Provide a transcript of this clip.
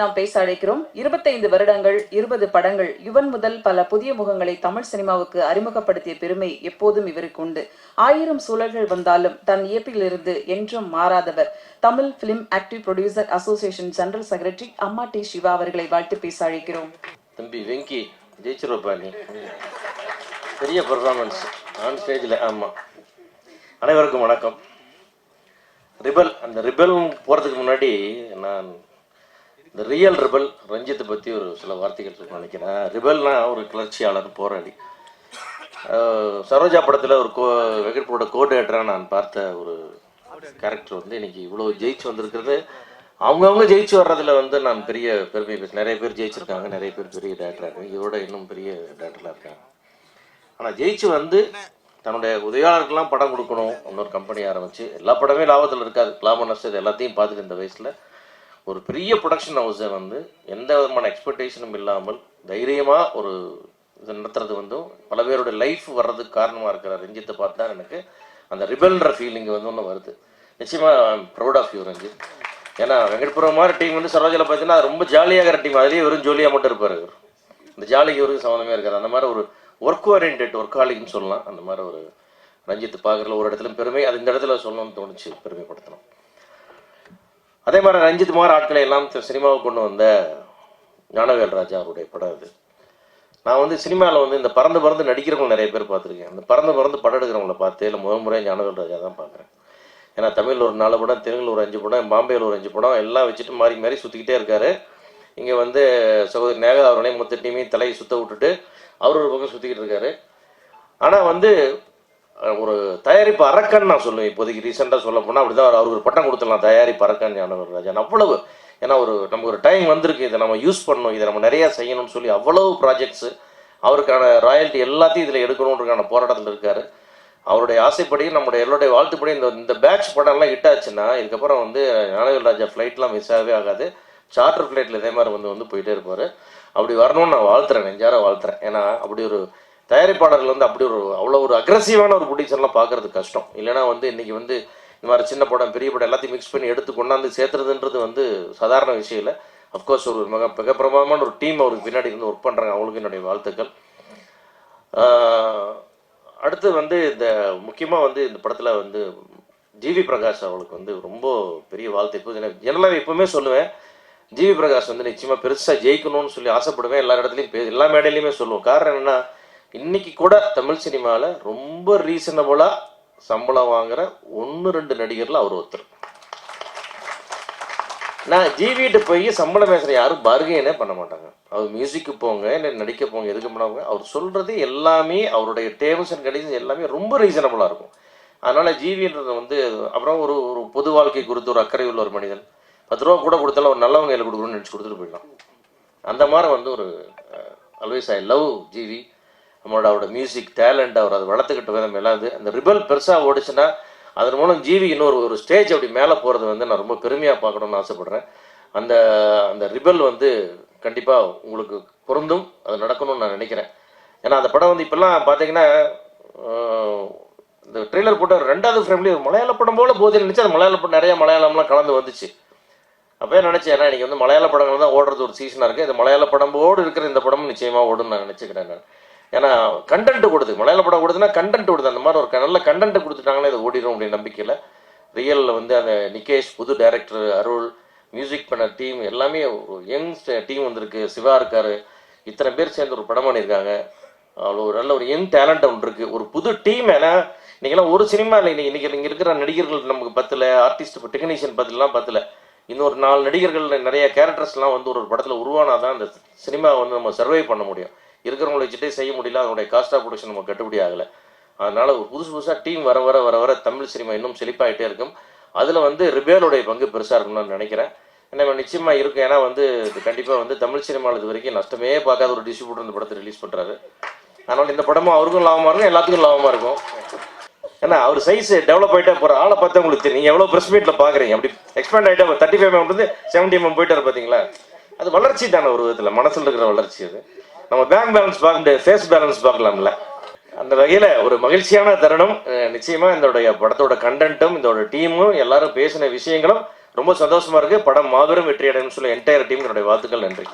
நாம் பேச அழைக்கிறோம். இருபத்தைந்து வருடங்கள் இருபது படங்கள் யுவன் முதல் பல புதிய முகங்களை தமிழ் சினிமாவுக்கு அறிமுகப்படுத்திய பெருமை எப்போதும் இவருக்கு உண்டு. ஆயிரம் சூழல்கள் வந்தாலும் தன் இயற்பிலிருந்து என்றும் மாறாதவர். Tamil film active producer association general secretary அம்மா டி சிவா அவர்களை வாழ்த்து பேச அழைக்கிறோம். தம்பி வெங்கி ஜெயிச்சிருவப்பா நீ பெரிய பர்ஃபார்மன்ஸ் ஆன் ஸ்டேஜில் ஆமாம் அனைவருக்கும் வணக்கம். ரிபல் அந்த ரிபல் போகிறதுக்கு முன்னாடி நான் இந்த ரியல் ரிபல் ரஞ்சித்தை பற்றி ஒரு சில வார்த்தைகள் சொல்ல நினைக்கிறேன். ரிபல்னா ஒரு கிளர்ச்சியாளர் போராடி சரோஜா படத்தில் ஒரு கோ வெங்கட்போட கோடேட்டராக நான் பார்த்த ஒரு கேரக்டர் வந்து இன்னைக்கு இவ்வளோ ஜெயிச்சு வந்திருக்கிறது. அவங்கவுங்க ஜெயிச்சு வர்றதுல வந்து நான் பெரிய பெருமை பேச நிறைய பேர் ஜெயிச்சிருக்காங்க நிறைய பேர் பெரிய டேரக்டராக இருக்காங்க. இதோட இன்னும் பெரிய டேரக்டராக இருக்காங்க. ஆனால் ஜெயிச்சு வந்து தன்னுடைய உதவியாளருக்கெல்லாம் படம் கொடுக்கணும். இன்னொரு கம்பெனி ஆரம்பிச்சு எல்லா படமே லாபத்தில் இருக்காது. லாபம் நஷ்டம் எல்லாத்தையும் பார்த்துட்டு இந்த வயசில் ஒரு பெரிய ப்ரொடக்ஷன் ஹவுஸை வந்து எந்த விதமான எக்ஸ்பெக்டேஷனும் இல்லாமல் தைரியமாக ஒரு இது நடத்துறது வந்து பல பேருடைய லைஃப் வர்றதுக்கு காரணமாக இருக்கிற ரஞ்சித்தை பார்த்தா எனக்கு அந்த ரிபல்ன்ற ஃபீலிங் வந்து ஒன்று வருது. நிச்சயமாக ப்ரௌட் ஆஃப் யூ ரஞ்சித். ஏன்னா வெங்கட்புரம் மாதிரி டீம் வந்து சரோஜில் பார்த்தீங்கன்னா அது ரொம்ப ஜாலியாகிற டீம் அதுலேயே வெறும் ஜோலியாக மட்டும் இருப்பார் இவர். இந்த ஜாலிக்கு இவருக்கு சம்மந்தமே இருக்காது. அந்த மாதிரி ஒரு ஒர்க் ஓரியன்ட் ஒர்க்காலிக்னு சொல்லலாம். அந்த மாதிரி ஒரு ரஞ்சித் பார்க்குறதுல ஒரு இடத்துல பெருமை. அது இந்த இடத்துல சொல்லணும்னு தோணுச்சு. பெருமைப்படுத்தணும். அதே மாதிரி ரஞ்சித் குமார் ஆட்களை எல்லாம் சினிமாவுக்கு கொண்டு வந்த ஞானவேல் ராஜா அவருடைய படம் அது. நான் வந்து சினிமாவில் வந்து இந்த பறந்து பறந்து நடிக்கிறவங்க நிறைய பேர் பார்த்துருக்கேன். அந்த பறந்து பறந்து படம் எடுக்கிறவங்கள பார்த்து இல்லை முதல் முறை ஞானவேல் ராஜா தான் பார்க்குறேன். ஏன்னா தமிழில் ஒரு நாலு படம் தெலுங்குல ஒரு அஞ்சு படம் பாம்பேயில் ஒரு அஞ்சு படம் எல்லாம் வச்சுட்டு மாறி மாறி சுற்றிக்கிட்டே இருக்காரு. இங்கே வந்து சகோதரி நேகா அவர்களையும் மொத்த டீமையும் தலையை சுத்த விட்டுட்டு அவர் ஒரு பக்கம் சுற்றிக்கிட்டு இருக்காரு. ஆனால் வந்து ஒரு தயாரிப்பு அரக்கன் நான் சொல்லுவேன். இப்போதைக்கு ரீசெண்டாக சொல்ல போனால் அப்படி தான் அவருக்கு ஒரு பட்டம் கொடுத்துடலாம். தயாரிப்பு அரக்கன் ஞானவர் ராஜன். அவ்வளவு ஏன்னா ஒரு நமக்கு ஒரு டைம் வந்திருக்கு. இதை நம்ம யூஸ் பண்ணணும். இதை நம்ம நிறையா செய்யணும்னு சொல்லி அவ்வளவு ப்ராஜெக்ட்ஸு அவருக்கான ராயல்ட்டி எல்லாத்தையும் இதில் எடுக்கணுன்றதுக்கான போராட்டத்தில் இருக்காரு. அவருடைய ஆசைப்படி நம்முடைய எல்லோருடைய வாழ்த்துப்படி இந்த இந்த பேட்ச் படம்லாம் ஹிட் ஆச்சுன்னா இதுக்கப்புறம் வந்து ஞானவேல் ராஜா ஃப்ளைட்லாம் மிஸ் ஆகவே ஆகாது. சார்ட்டர் ஃப்ளைட்டில் இதே மாதிரி வந்து வந்து போயிட்டே இருப்பார். அப்படி வரணும்னு நான் வாழ்த்துறேன். நெஞ்சார வாழ்த்துறேன். ஏன்னா அப்படி ஒரு தயாரிப்பாளர்கள் வந்து அப்படி ஒரு அவ்வளோ ஒரு அக்ரஸிவான ஒரு ப்ரொடியூசர்லாம் பார்க்கறது கஷ்டம். இல்லைன்னா வந்து இன்றைக்கி வந்து இந்த மாதிரி சின்ன படம் பெரிய படம் எல்லாத்தையும் மிக்ஸ் பண்ணி எடுத்து கொண்டாந்து சேர்த்துறதுன்றது வந்து சாதாரண விஷயம் இல்லை. அஃப்கோர்ஸ் ஒரு மிக மிக பிரபலமான ஒரு டீம் அவருக்கு பின்னாடி இருந்து ஒர்க் பண்ணுறாங்க அவங்களுக்கு என்னுடைய வாழ்த்துக்கள். அடுத்து வந்து இந்த முக்கியமாக வந்து இந்த படத்தில் வந்து ஜிவி பிரகாஷ் அவளுக்கு வந்து ரொம்ப பெரிய வாழ்த்து. இப்போ ஜெனரலாக எப்பவுமே சொல்லுவேன் ஜிவி பிரகாஷ் வந்து நிச்சயமாக பெருசாக ஜெயிக்கணும்னு சொல்லி ஆசைப்படுவேன். எல்லா இடத்துலையும் எல்லா மேடையிலையுமே சொல்லுவோம். காரணம் என்னன்னா இன்னைக்கு கூட தமிழ் சினிமாவில் ரொம்ப ரீசனபுளாக சம்பளம் வாங்குற ஒன்று ரெண்டு நடிகரில் அவர் ஒருத்தர். நான் ஜிவிட்டு போய் சம்பளம் பேசுகிற யாரும் பர்கைனே பண்ண மாட்டாங்க. அவர் மியூசிக்கு போங்க இல்லை நடிக்க போங்க எதுக்கு பண்ணாங்க அவர் சொல்கிறது எல்லாமே அவருடைய டேர்ம்ஸ் அண்ட் கண்டிஷன்ஸ் எல்லாமே ரொம்ப ரீசனபுளாக இருக்கும். அதனால் ஜிவின்றது வந்து அப்புறம் ஒரு ஒரு பொது வாழ்க்கை குறித்து ஒரு அக்கறை உள்ள ஒரு மனிதன். பத்து ரூபா கூட கொடுத்தாலும் ஒரு நல்லவங்க கையில் கொடுக்கணும்னு நினச்சி கொடுத்துட்டு போயிடலாம். அந்த மாதிரி வந்து ஒரு அல்வேஸ் ஐ லவ் ஜிவி நம்மளோட அவரோட மியூசிக் டேலண்ட் அவர் அதை வளர்த்துக்கிட்ட விதம் எல்லாம் இது அந்த ரிபல் பெருசாக ஓடிச்சுன்னா அதன் மூலம் ஜீவி இன்னொரு ஒரு ஸ்டேஜ் அப்படி மேலே போகிறது வந்து நான் ரொம்ப பெருமையாக பார்க்கணும்னு ஆசைப்பட்றேன். அந்த அந்த ரிபல் வந்து கண்டிப்பாக உங்களுக்கு பொருந்தும் அது நடக்கணும்னு நான் நினைக்கிறேன். ஏன்னா அந்த படம் வந்து இப்போல்லாம் பார்த்தீங்கன்னா இந்த ட்ரெய்லர் போட்ட ரெண்டாவது ஃப்ரேம்லேயே மலையாள படம் போல் போதில் நினச்சி அந்த மலையாள படம் நிறைய மலையாளம்லாம் கலந்து வந்துச்சு. அப்போ நினச்சேன் ஏன்னா இன்றைக்கி வந்து மலையாள படங்கள் தான் ஓடுறது ஒரு சீசனாக இருக்குது இந்த மலையாள படம்போடு இருக்கிற இந்த படமும் நிச்சயமாக ஓடுன்னு நான் நினச்சிக்கிறேன் நான். ஏன்னா கண்டென்ட் கொடுது மலையாள படம் கொடுதுன்னா கண்டென்ட் கொடுது அந்த மாதிரி ஒரு க- நல்ல கண்டென்ட் கொடுத்துட்டாங்களே இது ஓடிடும் அப்படின்னு நம்பிக்கையில் ரியலில் வந்து அந்த நிகேஷ் புது டைரக்டர் அருள் மியூசிக் பண்ண டீம் எல்லாமே ஒரு யங் டீம் வந்திருக்கு. சிவா இருக்காரு. இத்தனை பேர் சேர்ந்து ஒரு படம் பண்ணியிருக்காங்க. அவ்வளோ ஒரு நல்ல ஒரு யங் டேலண்ட் ஒன்று இருக்குது ஒரு புது டீம் ஏன்னா இன்றைக்கெல்லாம் ஒரு சினிமா இல்லை. இன்னைக்கு இன்னைக்கு இங்கே இருக்கிற நடிகர்கள் நமக்கு பத்தில். ஆர்டிஸ்ட் இப்போ டெக்னீஷியன் பத்திலாம் பத்தில். இன்னொரு நாலு நடிகர்கள் நிறைய கேரக்டர்ஸ்லாம் வந்து ஒரு படத்தில் உருவானா தான் அந்த சினிமா வந்து நம்ம சர்வை பண்ண முடியும். இருக்கிறவங்களை வச்சுட்டே செய்ய முடியல அதனுடைய காஸ்ட் ஆஃப் ப்ரொடக்ஷன் நம்ம கட்டுப்படி ஆகலை. அதனால ஒரு புதுசு புதுசாக டீம் வர வர வர வர தமிழ் சினிமா இன்னும் செழிப்பாகிட்டே இருக்கும். அதில் வந்து ரிபேலுடைய பங்கு பெருசாக இருக்கும்னு நான் நினைக்கிறேன். ஏன்னா நிச்சயமாக இருக்கும். ஏன்னா வந்து இது கண்டிப்பாக வந்து தமிழ் சினிமாவில் இது வரைக்கும் நஷ்டமே பார்க்காத ஒரு டிஸ்ட்ரிபியூட்டர் இந்த படத்தை ரிலீஸ் பண்ணுறாரு அதனால் இந்த படமும் அவருக்கும் லாபமாக இருக்கும் எல்லாத்துக்கும் லாபமாக இருக்கும். ஏன்னா அவர் சைஸ் டெவலப் ஆகிட்டே போகிற ஆளை பார்த்தா உங்களுக்கு தெரியும். நீங்கள் எவ்வளோ ப்ரெஸ் மீட்டில் பார்க்குறீங்க அப்படி எக்ஸ்பேண்ட் ஆகிட்டே தேர்ட்டி ஃபைவ் எம்எம் வந்து செவன்டி எம்எம் போயிட்டார் பார்த்தீங்களா அது வளர்ச்சி தானே ஒரு விதத்தில். மனசில் இருக்கிற வளர்ச்சி அது. நம்ம பேங்க் பேலன்ஸ் பார்க்க முடியாது ஃபேஸ் பேலன்ஸ் பார்க்கலாம்ல அந்த வகையில் ஒரு மகிழ்ச்சியான தருணம். நிச்சயமாக நிச்சயமா இதோடைய படத்தோட கண்டென்ட்டும் இதோட டீமும் எல்லாரும் பேசின விஷயங்களும் ரொம்ப சந்தோஷமா இருக்கு. படம் மாபெரும் வெற்றி அடையும் சொல்ல என்டையர் டீம் என்னுடைய வாழ்த்துக்கள் நன்றி.